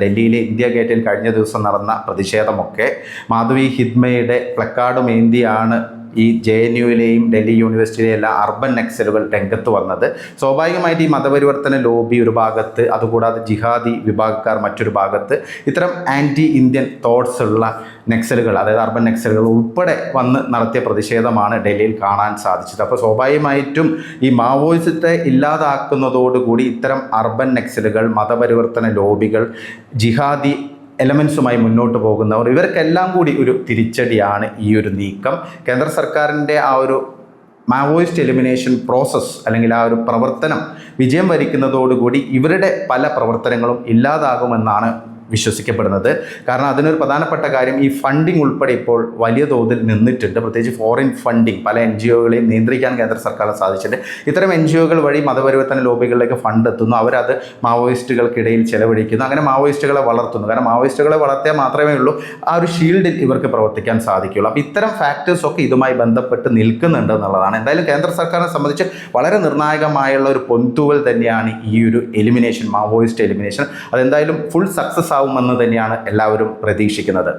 ഡൽഹിയിലെ ഇന്ത്യ ഗേറ്റിൽ കഴിഞ്ഞ ദിവസം നടന്ന പ്രതിഷേധമൊക്കെ മാധവി ഹിദ്മയുടെ പ്ലക്കാർഡ് ഏന്തിയാണ് ഈ ജെ എൻ യുവിലെയും ഡൽഹി യൂണിവേഴ്സിറ്റിയിലെ എല്ലാ അർബൻ നക്സലുകൾ രംഗത്ത് വന്നത്. സ്വാഭാവികമായിട്ട് ഈ മതപരിവർത്തന ലോബി ഒരു ഭാഗത്ത് അതുകൂടാതെ ജിഹാദി വിഭാഗക്കാർ മറ്റൊരു ഭാഗത്ത് ഇത്തരം ആന്റി ഇന്ത്യൻ തോട്ട്സ് ഉള്ള നക്സലുകൾ അതായത് അർബൻ നക്സലുകൾ ഉൾപ്പെടെ വന്ന് നടത്തിയ പ്രതിഷേധമാണ് ഡൽഹിയിൽ കാണാൻ സാധിച്ചത്. അപ്പോൾ സ്വാഭാവികമായിട്ടും ഈ മാവോയിസത്തെ ഇല്ലാതാക്കുന്നതോടുകൂടി ഇത്തരം അർബൻ നക്സലുകൾ മതപരിവർത്തന ലോബികൾ ജിഹാദി എലമെൻസുമായി മുന്നോട്ട് പോകുന്നവർ ഇവർക്കെല്ലാം കൂടി ഒരു തിരിച്ചടിയാണ് ഈ ഒരു നീക്കം. കേന്ദ്ര സർക്കാരിന്റെ ആ ഒരു മാവോയിസ്റ്റ് എലിമിനേഷൻ പ്രോസസ്സ് അല്ലെങ്കിൽ ആ ഒരു പ്രവർത്തനം വിജയം വരിക്കുന്നതോടുകൂടി ഇവരുടെ പല പ്രവർത്തനങ്ങളും ഇല്ലാതാകുമെന്നാണ് വിശ്വസിക്കപ്പെടുന്നത്. കാരണം അതിനൊരു പ്രധാനപ്പെട്ട കാര്യം ഈ ഫണ്ടിങ് ഉൾപ്പെടെ ഇപ്പോൾ വലിയ തോതിൽ നിന്നിട്ടുണ്ട്. പ്രത്യേകിച്ച് ഫോറിൻ ഫണ്ടിങ് പല എൻ ജി ഒകളെയും നിയന്ത്രിക്കാൻ കേന്ദ്ര സർക്കാരിന് സാധിച്ചിട്ടുണ്ട്. ഇത്തരം എൻ ജി ഒകൾ വഴി മതപരിവർത്തന ലോബികളിലേക്ക് ഫണ്ട് എത്തുന്നു. അവരത് മാവോയിസ്റ്റുകൾക്കിടയിൽ ചെലവഴിക്കുന്നു. അങ്ങനെ മാവോയിസ്റ്റുകളെ വളർത്തുന്നു. കാരണം മാവോയിസ്റ്റുകളെ വളർത്തിയാൽ മാത്രമേ ഉള്ളൂ ആ ഒരു ഷീൽഡിൽ ഇവർക്ക് പ്രവർത്തിക്കാൻ സാധിക്കുകയുള്ളൂ. അപ്പോൾ ഇത്തരം ഫാക്ടേഴ്സ് ഒക്കെ ഇതുമായി ബന്ധപ്പെട്ട് നിൽക്കുന്നുണ്ട് എന്നുള്ളതാണ്. എന്തായാലും കേന്ദ്ര സർക്കാരിനെ സംബന്ധിച്ച് വളരെ നിർണായകമായുള്ള ഒരു പൊന്തുവൽ തന്നെയാണ് ഈ ഒരു എലിമിനേഷൻ മാവോയിസ്റ്റ് എലിമിനേഷൻ അതെന്തായാലും ഫുൾ സക്സസ് ആവുമെന്ന് തന്നെയാണ് എല്ലാവരും പ്രതീക്ഷിക്കുന്നത്.